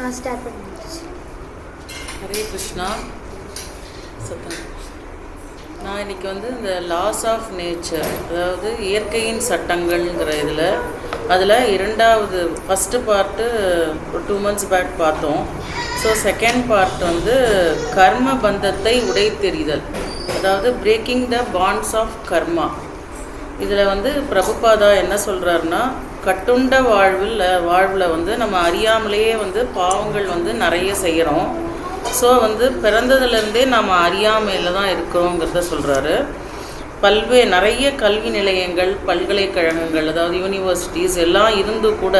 நான் ஸ்டார்ட் பண்ணிடுச்சு ஹரே கிருஷ்ணா. சத்தம். நான் இன்னைக்கு வந்து இந்த லாஸ் ஆஃப் நேச்சர் அதாவது இயற்கையின் சட்டங்கள்ங்கிற இதில் அதில் இரண்டாவது ஃபஸ்ட்டு பார்ட்டு ஒரு டூ மந்த்ஸ் பேக் பார்த்தோம். ஸோ செகண்ட் பார்ட் வந்து கர்ம பந்தத்தை உடைத்தெறிதல் அதாவது breaking the bonds of karma இதில் வந்து பிரபுபாதா என்ன சொல்கிறாருன்னா கட்டுண்ட வாழ்வில் வாழ்வில் வந்து நம்ம அறியாமலேயே வந்து பாவங்கள் வந்து நிறைய செய்கிறோம் ஸோ வந்து பிறந்ததுலேருந்தே நம்ம அறியாமையில் தான் இருக்கிறோங்கிறத சொல்கிறாரு பல்வே நிறைய கல்வி நிலையங்கள் பல்கலைக்கழகங்கள் அதாவது யூனிவர்சிட்டிஸ் எல்லாம் இருந்து கூட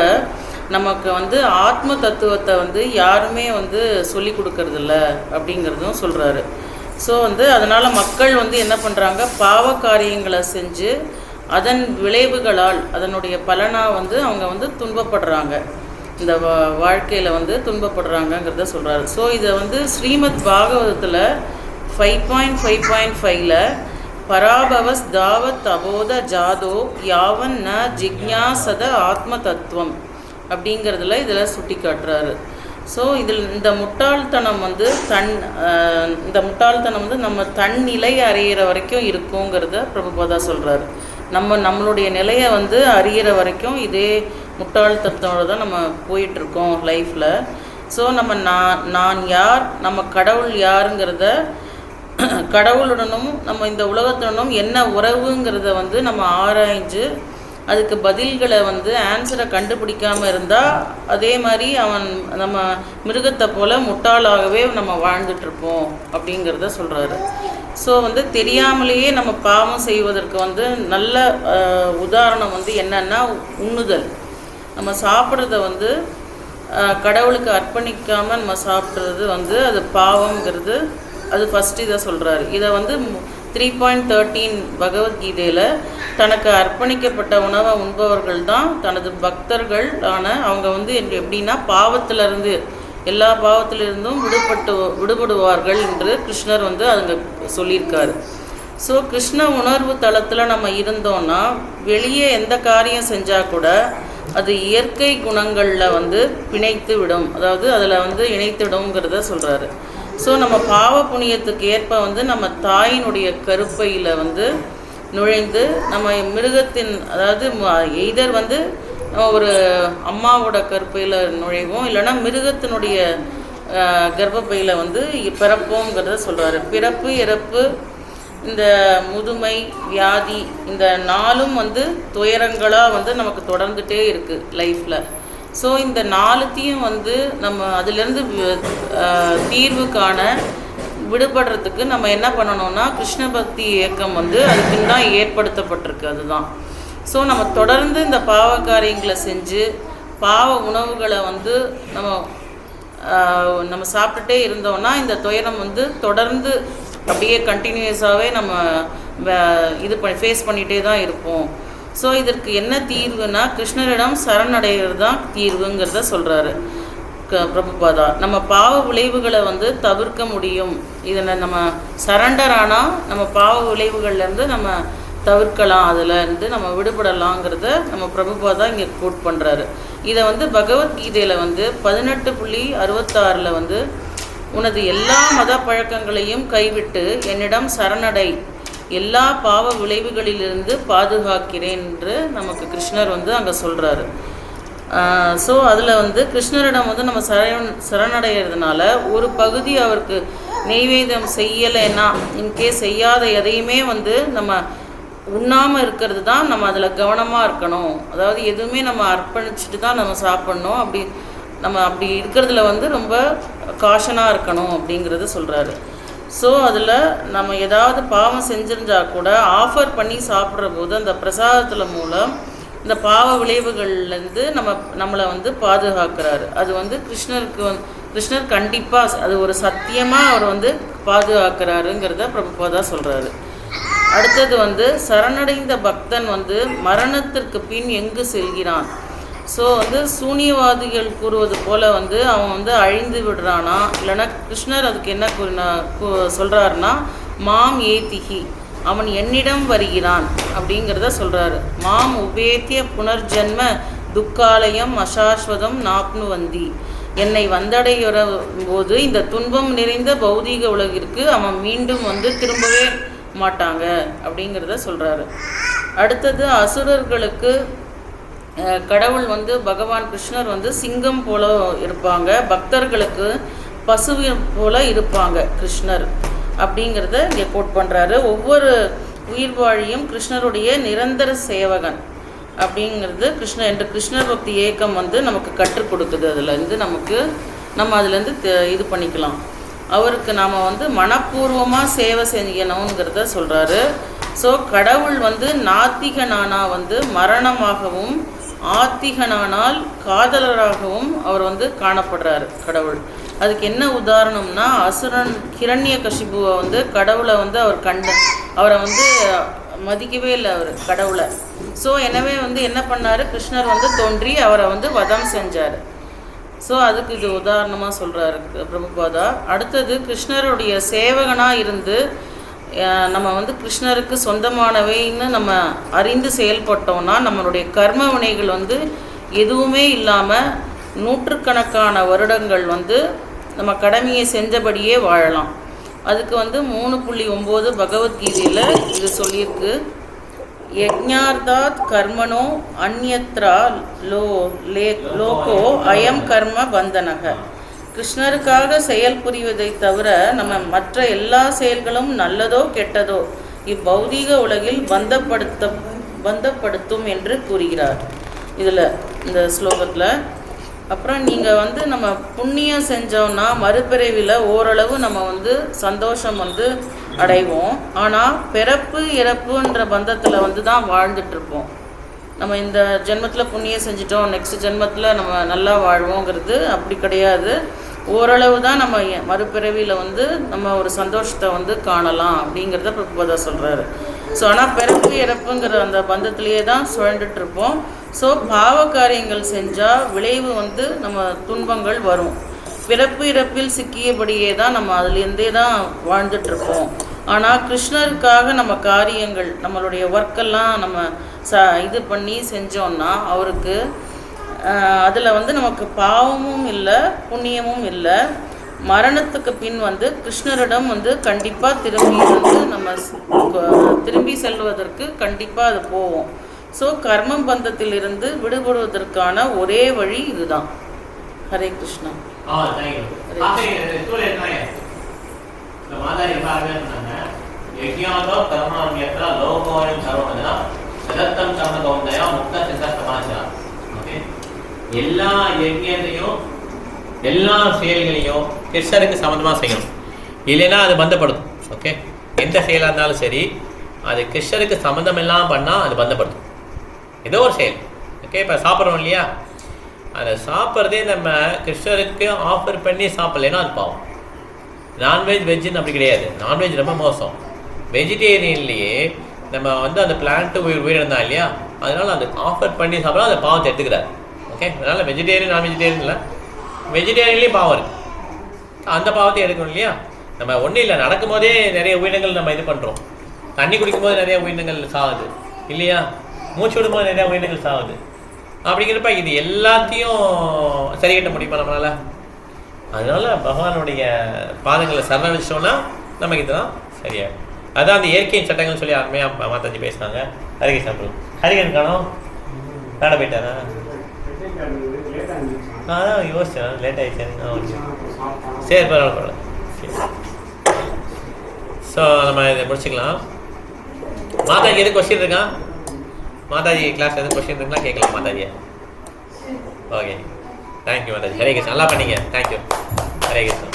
நமக்கு வந்து ஆத்ம தத்துவத்தை வந்து யாருமே வந்து சொல்லி கொடுக்கறதில்ல அப்படிங்கிறதும் சொல்கிறாரு ஸோ வந்து அதனால் மக்கள் வந்து என்ன பண்ணுறாங்க பாவ காரியங்களை செஞ்சு அதன் விளைவுகளால் அதனுடைய பலனாக வந்து அவங்க வந்து துன்பப்படுறாங்க. இந்த வா வாழ்க்கையில் வந்து துன்பப்படுறாங்கங்கிறத சொல்கிறாரு ஸோ இதை வந்து ஸ்ரீமத் பாகவதத்தில் ஃபைவ் பாயிண்ட் ஃபைவ் பாயிண்ட் ஃபைவ்ல பராபவஸ் தாவத் அபோத ஜாதோ யாவன் ந ஜிக்ஞாசத ஆத்ம தத்துவம் அப்படிங்கிறதுல இதில் சுட்டி காட்டுறாரு ஸோ இதில் இந்த முட்டாள்தனம் வந்து தன் இந்த முட்டாள்தனம் வந்து நம்ம தன் நிலை அறையிற வரைக்கும் இருக்குங்கிறத பிரபுபாதா சொல்கிறாரு நம்ம நம்மளுடைய நிலையை வந்து அறிகிற வரைக்கும் இதே முட்டாள்தனத்தோடு தான் நம்ம போயிட்டுருக்கோம் லைஃப்பில் ஸோ நம்ம நான் நான் யார் நம்ம கடவுள் யாருங்கிறத கடவுளுடனும் நம்ம இந்த உலகத்துடனும் என்ன உறவுங்கிறத வந்து நம்ம ஆராய்ஞ்சு அதுக்கு பதில்களை வந்து ஆன்சரை கண்டுபிடிக்காமல் இருந்தால் அதே மாதிரி அவன் நம்ம மிருகத்தை போல் முட்டாளாகவே நம்ம வாழ்ந்துட்டு இருப்போம் அப்படிங்கிறத சொல்கிறாரு ஸோ வந்து தெரியாமலேயே நம்ம பாவம் செய்வதற்கு வந்து நல்ல உதாரணம் வந்து என்னன்னா உண்ணுதல். நம்ம சாப்பிட்றத வந்து கடவுளுக்கு அர்ப்பணிக்காமல் நம்ம சாப்பிட்றது வந்து அது பாவங்கிறது அது ஃபஸ்ட்டு இதை சொல்கிறாரு இதை வந்து த்ரீ பாயிண்ட் தேர்ட்டீன் பகவத்கீதையில் தனக்கு அர்ப்பணிக்கப்பட்ட உணவை உண்பவர்கள் தான் தனது பக்தர்கள் ஆன அவங்க வந்து எப்படின்னா பாவத்திலிருந்து எல்லா பாவத்திலிருந்தும் விடுபட்டு விடுபடுவார்கள் என்று கிருஷ்ணர் வந்து அங்கே சொல்லியிருக்காரு. ஸோ கிருஷ்ண உணர்வு தளத்தில் நம்ம இருந்தோம்னா வெளியே எந்த காரியம் செஞ்சால் கூட அது இயற்கை குணங்களில் வந்து பிணைத்து விடும். அதாவது அதில் வந்து இணைத்துடுங்கிறத சொல்கிறாரு ஸோ நம்ம பாவ புண்ணியத்துக்கு ஏற்ப வந்து நம்ம தாயினுடைய கருப்பையில் வந்து நுழைந்து நம்ம மிருகத்தின் அதாவது எய்தர் வந்து நம்ம ஒரு அம்மாவோட கருப்பையில் நுழைவோம். இல்லைன்னா மிருகத்தினுடைய அஹ், கர்ப்பப்பையில் வந்து பிறப்போங்கிறத சொல்கிறாரு பிறப்பு இறப்பு இந்த முதுமை வியாதி இந்த நாளும் வந்து துயரங்களாக வந்து நமக்கு தொடர்ந்துகிட்டே இருக்குது லைஃப்பில் ஸோ இந்த நாலுத்தையும் வந்து நம்ம அதுலேருந்து தீர்வு காண விடுபடுறதுக்கு நம்ம என்ன பண்ணணும்னா கிருஷ்ண பக்தி இயக்கம் வந்து அதுக்குன்னு தான் ஏற்படுத்தப்பட்டிருக்கு அதுதான். ஸோ நம்ம தொடர்ந்து இந்த பாவ காரியங்களை செஞ்சு பாவ உணவுகளை வந்து நம்ம நம்ம சாப்பிட்டுட்டே இருந்தோம்னா இந்த துயரம் வந்து தொடர்ந்து அப்படியே கண்டினியூஸாகவே நம்ம இது பண்ணி ஃபேஸ் பண்ணிகிட்டே தான் இருப்போம். ஸோ இதற்கு என்ன தீர்வுனா கிருஷ்ணரிடம் சரணடைகிறது தான் தீர்வுங்கிறத சொல்கிறாரு க பிரபுபாதா. நம்ம பாவ விளைவுகளை வந்து தவிர்க்க முடியும். இதில் நம்ம சரண்டர் ஆனால் நம்ம பாவ விளைவுகள்லேருந்து நம்ம தவிர்க்கலாம். அதில் இருந்து நம்ம விடுபடலாங்கிறத நம்ம பிரபுபாதா இங்கே கோட் பண்ணுறாரு இதை வந்து பகவத்கீதையில் வந்து பதினெட்டு புள்ளி அறுபத்தாறில் வந்து உனது எல்லா மத பழக்கங்களையும் கைவிட்டு என்னிடம் சரணடை. எல்லா பாவ விளைவுகளிலிருந்து பாதுகாக்கிறேன் என்று நமக்கு கிருஷ்ணர் வந்து அங்கே சொல்கிறாரு ஸோ அதில் வந்து கிருஷ்ணரிடம் வந்து நம்ம சரண் சரணடைகிறதுனால ஒரு பகுதி அவருக்கு நெய்வேதம் செய்யலைன்னா இன்கேஸ் செய்யாத எதையுமே வந்து நம்ம உண்ணாமல் இருக்கிறது தான் நம்ம அதில் கவனமாக இருக்கணும். அதாவது எதுவுமே நம்ம அர்ப்பணிச்சுட்டு தான் நம்ம சாப்பிட்ணும். அப்படி நம்ம அப்படி இருக்கிறதுல வந்து ரொம்ப காஷனாக இருக்கணும் அப்படிங்கிறது சொல்கிறாரு ஸோ அதில் நம்ம ஏதாவது பாவம் செஞ்சிருந்தா கூட ஆஃபர் பண்ணி சாப்பிட்ற போது அந்த பிரசாதத்தில் மூலம் இந்த பாவ விளைவுகள்லேருந்து நம்ம நம்மளை வந்து பாதுகாக்கிறாரு. அது வந்து கிருஷ்ணருக்கு வந் கிருஷ்ணர் கண்டிப்பாக அது ஒரு சத்தியமாக அவர் வந்து பாதுகாக்கிறாருங்கிறத பிரபுபாதா சொல்கிறாரு அடுத்தது வந்து சரணடைந்த பக்தன் வந்து மரணத்திற்கு பின் எங்கு செல்கிறான்? ஸோ வந்து சூனியவாதிகள் கூறுவது போல வந்து அவன் வந்து அழிந்து விடுறானா? இல்லைன்னா கிருஷ்ணர் அதுக்கு என்ன கூறினா சொல்கிறாருன்னா மாம் ஏதிகி அவன் என்னிடம் வருகிறான் அப்படிங்கிறத சொல்கிறாரு மாம் உபேத்திய புனர்ஜன்ம துக்காலயம் அசாஸ்வதம் நாப்னு வந்தி. என்னை வந்தடைகிற போது இந்த துன்பம் நிறைந்த பௌதீக உலகிற்கு அவன் மீண்டும் வந்து திரும்பவே மாட்டாங்க அப்படிங்கிறத சொல்கிறாரு அடுத்தது அசுரர்களுக்கு கடவுள் வந்து பகவான் கிருஷ்ணர் வந்து சிங்கம் போல இருப்பாங்க. பக்தர்களுக்கு பசுவை போல இருப்பாங்க கிருஷ்ணர் அப்படிங்கிறத இங்கே கோட் பண்ணுறாரு ஒவ்வொரு உயிர் வாழியும் கிருஷ்ணருடைய நிரந்தர சேவகன் அப்படிங்கிறது கிருஷ்ண என்ற கிருஷ்ண பக்தி ஏக்கம் வந்து நமக்கு கற்றுக் கொடுக்குது அதுலேருந்து நமக்கு நம்ம அதுலேருந்து தெ- இது பண்ணிக்கலாம். அவருக்கு நாம் வந்து மனப்பூர்வமாக சேவை செய்யணுங்கிறத சொல்கிறாரு ஸோ கடவுள் வந்து நாத்திகனானா வந்து மரணமாகவும் ஆத்திகனானால் காதலராகவும் அவர் வந்து காணப்படுறாரு கடவுள். அதுக்கு என்ன உதாரணம்னா அசுரன் கிரண்ய கசிபுவை வந்து கடவுளை வந்து அவர் கண்ட அவரை வந்து மதிக்கவே இல்லை அவர் கடவுளை. ஸோ எனவே வந்து என்ன பண்ணார்? கிருஷ்ணர் வந்து தோன்றி அவரை வந்து வதம் செஞ்சார். ஸோ அதுக்கு இது உதாரணமாக சொல்கிறாரு பிரபுபாதா. அடுத்தது கிருஷ்ணருடைய சேவகனாக இருந்து நம்ம வந்து கிருஷ்ணருக்கு சொந்தமானவைன்னு நம்ம அறிந்து செயல்பட்டோம்னா நம்மளுடைய கர்ம வினைகள் வந்து எதுவுமே இல்லாமல் நூற்றுக்கணக்கான வருடங்கள் வந்து நம்ம கடமையை செஞ்சபடியே வாழலாம். அதுக்கு வந்து மூணு புள்ளி ஒம்பது பகவத்கீதையில் இது சொல்லியிருக்கு. யக்ஞார்தாத் கர்மனோ அந்யத்ரா லோ லே லோகோ அயம் கர்ம பந்தனக. கிருஷ்ணருக்காக செயல் புரிவதை தவிர நம்ம மற்ற எல்லா செயல்களும் நல்லதோ கெட்டதோ இப்பௌதீக உலகில் பந்தப்படுத்த பந்தப்படுத்தும் என்று கூறுகிறார். இதில் இந்த ஸ்லோகத்தில். அப்புறம் நீங்கள் வந்து நம்ம புண்ணியம் செஞ்சோம்னா மறுபிறவியில் ஓரளவு நம்ம வந்து சந்தோஷம் வந்து அடைவோம். ஆனால் பிறப்பு இறப்புன்ற பந்தத்தில் வந்து தான் வாழ்ந்துட்டுருப்போம் நம்ம இந்த ஜென்மத்தில் புண்ணியம் செஞ்சிட்டோம் நெக்ஸ்ட் ஜென்மத்தில் நம்ம நல்லா வாழ்வோங்கிறது அப்படி கிடையாது. ஓரளவு தான் நம்ம மறுபிறவியில் வந்து நம்ம ஒரு சந்தோஷத்தை வந்து காணலாம் அப்படிங்கிறத பிரபுபதா சொல்கிறாரு ஸோ ஆனால் பிறப்பு இறப்புங்கிற அந்த பந்தத்திலேயே தான் சுழண்டுட்டு இருப்போம் ஸோ பாவ காரியங்கள் செஞ்சால் விளைவு வந்து நம்ம துன்பங்கள் வரும். பிறப்பு இறப்பில் சிக்கியபடியே தான் நம்ம அதுலேருந்தே தான் வாழ்ந்துட்டுருப்போம். ஆனால் கிருஷ்ணருக்காக நம்ம காரியங்கள் நம்மளுடைய ஒர்க்கெல்லாம் நம்ம ச இது பண்ணி செஞ்சோன்னா அவருக்கு அதில் வந்து நமக்கு பாவமும் இல்லை புண்ணியமும் இல்லை. மரணத்துக்கு பின் வந்து கிருஷ்ணரிடம் வந்து கண்டிப்பாக திரும்பி வந்து நம்ம திரும்பி செல்வதற்கு கண்டிப்பாக அது போவோம். ஸோ கர்ம பந்தத்திலிருந்து விடுபடுவதற்கான ஒரே வழி இதுதான். ஹரே கிருஷ்ணா. இருந்தாங்க யஜ்ஞாதோ கர்மாண்யத்ரா லோகோயம் சதத்தம் கௌந்தயா முக்த எல்லா யஜ்யத்தையும் எல்லா செயல்களையும் கிருஷ்ணருக்கு சம்மந்தமாக செய்யணும். இல்லைன்னா அது பந்தப்படுத்தும் ஓகே எந்த செயலாக இருந்தாலும் சரி அது கிருஷ்ணருக்கு சம்மந்தம் இல்லாமல் பண்ணால் அது பந்தப்படுத்தும். ஏதோ ஒரு செயல் ஓகே இப்போ சாப்பிட்றோம் இல்லையா? அதை சாப்பிட்றதே நம்ம கிருஷ்ணருக்கு ஆஃபர் பண்ணி சாப்பிட்லைன்னா அது பாவம். நான்வெஜ் வெஜ்ஜுன்னு அப்படி கிடையாது. நான்வெஜ் ரொம்ப மோசம். வெஜிடேரியன்லேயே நம்ம வந்து அந்த பிளான்ட்டு உயிர் உயிரிழந்தா இல்லையா? அதனால் அது ஆஃபர் பண்ணி சாப்பிடலாம் அந்த பாவத்தை எடுத்துக்கிறார். ஓகே அதனால் வெஜிடேரியன் நான் வெஜிடேரியன் இல்லை வெஜிடேரியன்லேயும் பாவம் இருக்குது அந்த பாவத்தை எடுக்கணும் இல்லையா? நம்ம ஒன்றும் இல்லை. நடக்கும்போதே நிறைய உயிரினங்கள் நம்ம இது பண்ணுறோம் தண்ணி குடிக்கும்போது நிறைய உயிரினங்கள் சாகுது. இல்லையா? மூச்சு விடும்போது நிறைய உயிரினங்கள் சாகுது. அப்படிங்கிறப்ப இது எல்லாத்தையும் சரி கட்ட முடியுமா நம்மளால்? அதனால பகவானுடைய பாதங்களை சரணடிச்சோம்னா நமக்கு இதுதான் சரியாகும் அதான் அந்த இயற்கையின் சட்டங்கள்னு சொல்லி அருமையாக மாதாஜி பேசுனாங்க. ஹரிகை சாப்பிடும் ஹரிகன் காணும். வேலை போயிட்டாரா? நான் தான் யோசிச்சேன் லேட் ஆகிடுச்சேன் ஆ, ஓகே. சரி பரவாயில்ல பரவாயில்ல. சரி. ஸோ நம்ம இதை முடிச்சுக்கலாம். மாதாஜி எதுவும் கொஸ்டின் இருக்கா? மாதாஜி கிளாஸ் எதுவும் கொஸ்டின் இருக்குங்களா? கேட்கலாம் மாதாஜியை. Okay thank you Mataji. Hare Krishnan நல்லா பண்ணீங்க. தேங்க்யூ ஹரே கிருஷ்ணன்